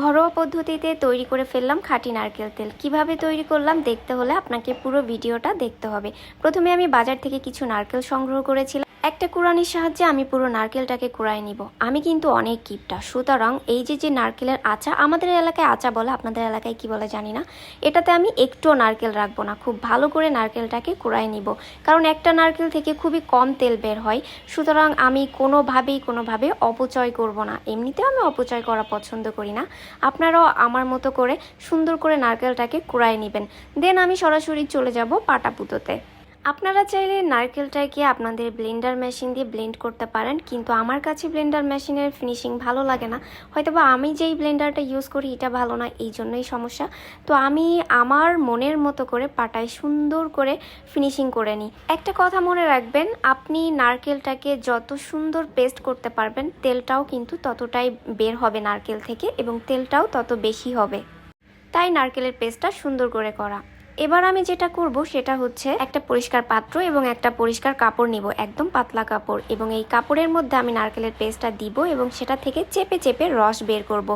ঘরোয়া পদ্ধতিতে তৈরি করে ফেললাম খাঁটি নারকেল তেল। কীভাবে তৈরি করলাম দেখতে হলে আপনাকে পুরো ভিডিওটা দেখতে হবে। প্রথমে আমি বাজার থেকে কিছু নারকেল সংগ্রহ করেছিলাম। একটা কুড়ানির সাহায্যে আমি পুরো নারকেলটাকে কুড়াই নিব। আমি কিন্তু অনেক কিপটা সুতরাং এই যে যে নারকেলের আচা, আমাদের এলাকায় আচা বলে, আপনাদের এলাকায় কি বলে জানি না। এটাতে আমি একটুও নারকেল রাখব না। খুব ভালো করে নারকেলটাকে কুড়াই নিব। কারণ একটা নারকেল থেকে খুবই কম তেল বের হয়। সুতরাং আমি কোনোভাবেই, কোনোভাবে অপচয় করব না। এমনিতেও আমি অপচয় করা পছন্দ করি না। আপনারাও আমার মতো করে সুন্দর করে নারকেলটাকে কুড়াই নেবেন। দেন আমি সরাসরি চলে যাব পাটাপুতোতে। আপনারা চাইলে নারকেলটাকে আপনাদের ব্লেন্ডার মেশিন দিয়ে ব্লেন্ড করতে পারেন, কিন্তু আমার কাছে ব্লেন্ডার মেশিনের ফিনিশিং ভালো লাগে না। হয়তোবা আমি যেই ব্লেন্ডারটা ইউজ করি, এটা ভালো না, এই জন্যই সমস্যা। তো আমি আমার মনের মতো করে পাটায় সুন্দর করে ফিনিশিং করে নিই। একটা কথা মনে রাখবেন, আপনি নারকেলটাকে যত সুন্দর পেস্ট করতে পারবেন, তেলটাও কিন্তু ততটাই বের হবে নারকেল থেকে এবং তেলটাও তত বেশি হবে। তাই নারকেলের পেস্টটা সুন্দর করে করা। এবার আমি যেটা করব সেটা হচ্ছে একটা পরিষ্কার পাত্র এবং একটা পরিষ্কার কাপড় নিব, একদম পাতলা কাপড়। এবং এই কাপড়ের মধ্যে আমি নারকেলের পেস্টটা দিব এবং সেটা থেকে চেপে চেপে রস বের করব।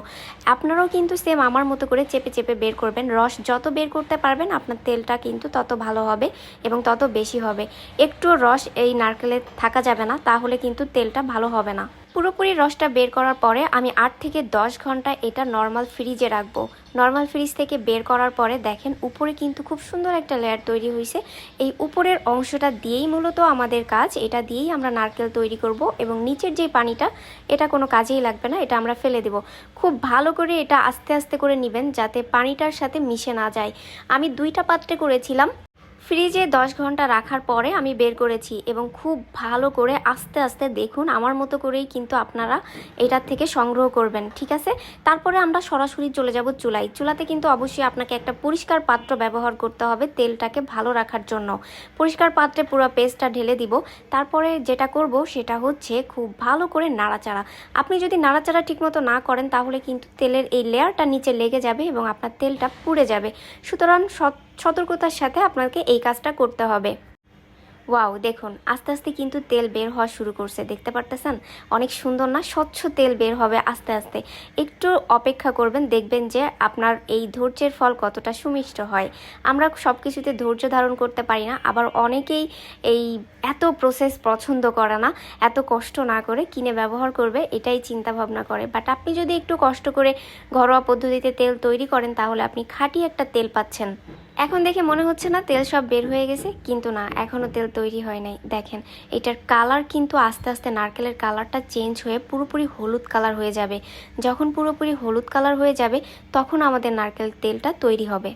আপনারাও কিন্তু সেম আমার মতো করে চেপে চেপে বের করবেন। রস যত বের করতে পারবেন, আপনার তেলটা কিন্তু তত ভালো হবে এবং তত বেশি হবে। একটু রস এই নারকেলে থাকা যাবে না, তাহলে কিন্তু তেলটা ভালো হবে না। পুরোপুরি রসটা বের করার পরে আমি আট থেকে দশ ঘণ্টা এটা নর্মাল ফ্রিজে রাখব। নর্মাল ফ্রিজ থেকে বের করার পরে দেখেন উপরে কিন্তু খুব সুন্দর একটা লেয়ার তৈরি হয়েছে এই উপরের অংশটা দিয়েই মূলত আমাদের কাজ। এটা দিয়েই আমরা নারকেল তৈরি করব এবং নিচের যে পানিটা, এটা কোনো কাজেই লাগবে না, এটা আমরা ফেলে দেব। খুব ভালো করে এটা আস্তে আস্তে করে নেবেন যাতে পানিটার সাথে মিশে না যায়। আমি দুইটা পাত্রে করেছিলাম। ফ্রিজে দশ ঘণ্টা রাখার পরে আমি বের করেছি এবং খুব ভালো করে আস্তে আস্তে দেখুন, আমার মতো করেই কিন্তু আপনারা এটার থেকে সংগ্রহ করবেন, ঠিক আছে? তারপরে আমরা সরাসরি চলে যাব চুলাই চুলাতে কিন্তু অবশ্যই আপনাকে একটা পরিষ্কার পাত্র ব্যবহার করতে হবে তেলটাকে ভালো রাখার জন্য। পরিষ্কার পাত্রে পুরো পেস্টটা ঢেলে দিব। তারপরে যেটা করব সেটা হচ্ছে খুব ভালো করে নাড়াচাড়া। আপনি যদি নাড়াচাড়া ঠিকমতো না করেন তাহলে কিন্তু তেলের এই লেয়ারটা নিচে লেগে যাবে এবং আপনার তেলটা পুড়ে যাবে। সুতরাং সৎ সতর্কতার সাথে আপনাকে এই কাজটা করতে হবে। ওয়াও, দেখুন, আস্তে আস্তে কিন্তু তেল বের হওয়া শুরু করছে, দেখতে পারতেছেন? অনেক সুন্দর না? স্বচ্ছ তেল বের হবে আস্তে আস্তে। একটু অপেক্ষা করবেন, দেখবেন যে আপনার এই ধৈর্যের ফল কতটা সুমিষ্ট হয়। আমরা সব কিছুতে ধৈর্য ধারণ করতে পারি না, আবার অনেকেই এই এত প্রসেস পছন্দ করে না, এত কষ্ট না করে কিনে ব্যবহার করবে, এটাই চিন্তা ভাবনা করে। বাট আপনি যদি একটু কষ্ট করে ঘরোয়া পদ্ধতিতে তেল তৈরি করেন, তাহলে আপনি খাঁটি একটা তেল পাচ্ছেন। এখন দেখে মনে হচ্ছে না তেল সব বের হয়ে গেছে, কিন্তু না এখনও তেল তৈরি হয় নাই। দেখেন, এটার কালার কিন্তু আস্তে আস্তে নারকেলের কালারটা চেঞ্জ হয়ে পুরোপুরি হলুদ কালার হয়ে যাবে। যখন পুরোপুরি হলুদ কালার হয়ে যাবে, তখন আমাদের নারকেল তেলটা তৈরি হবে।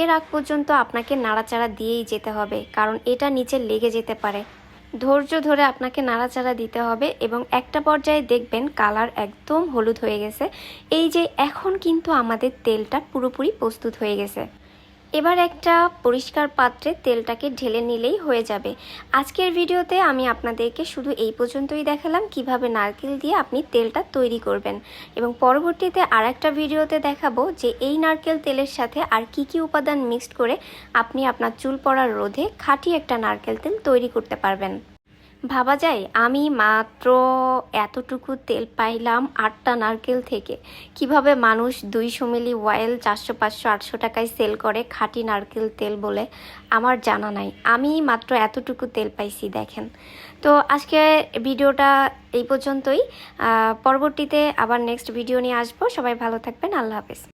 এর আগ পর্যন্ত আপনাকে নাড়াচাড়া দিয়েই যেতে হবে, কারণ এটা নিচে লেগে যেতে পারে। ধৈর্য ধরে আপনাকে নাড়াচাড়া দিতে হবে এবং একটা পর্যায়ে দেখবেন কালার একদম হলুদ হয়ে গেছে। এই যে, এখন কিন্তু আমাদের তেলটা পুরোপুরি প্রস্তুত হয়ে গেছে। এবার একটা পরিষ্কার পাত্রে তেলটাকে ঢেলে নিলেই হয়ে যাবে। আজকের ভিডিওতে আমি আপনাদেরকে শুধু এই পর্যন্তই দেখালাম কীভাবে নারকেল দিয়ে আপনি তেলটা তৈরি করবেন। এবং পরবর্তীতে আর একটা ভিডিওতে দেখাবো যে এই নারকেল তেলের সাথে আর কি কি উপাদান মিক্সড করে আপনি আপনার চুল পড়ার রোধে খাঁটি একটা নারকেল তেল তৈরি করতে পারবেন। ভাবা যায়, আমি মাত্র এতটুকু তেল পাইলাম আটটা নারকেল থেকে। কীভাবে মানুষ দুইশো মিলি অয়েল চারশো পাঁচশো আটশো টাকায় সেল করে খাঁটি নারকেল তেল বলে? আমার জানা নাই। আমি মাত্র এতটুকু তেল পাইছি, দেখেন। তো আজকে ভিডিওটা এই পর্যন্তই। পরবর্তীতে আবার নেক্সট ভিডিও নিয়ে আসব। সবাই ভালো থাকবেন। আল্লাহ হাফেজ।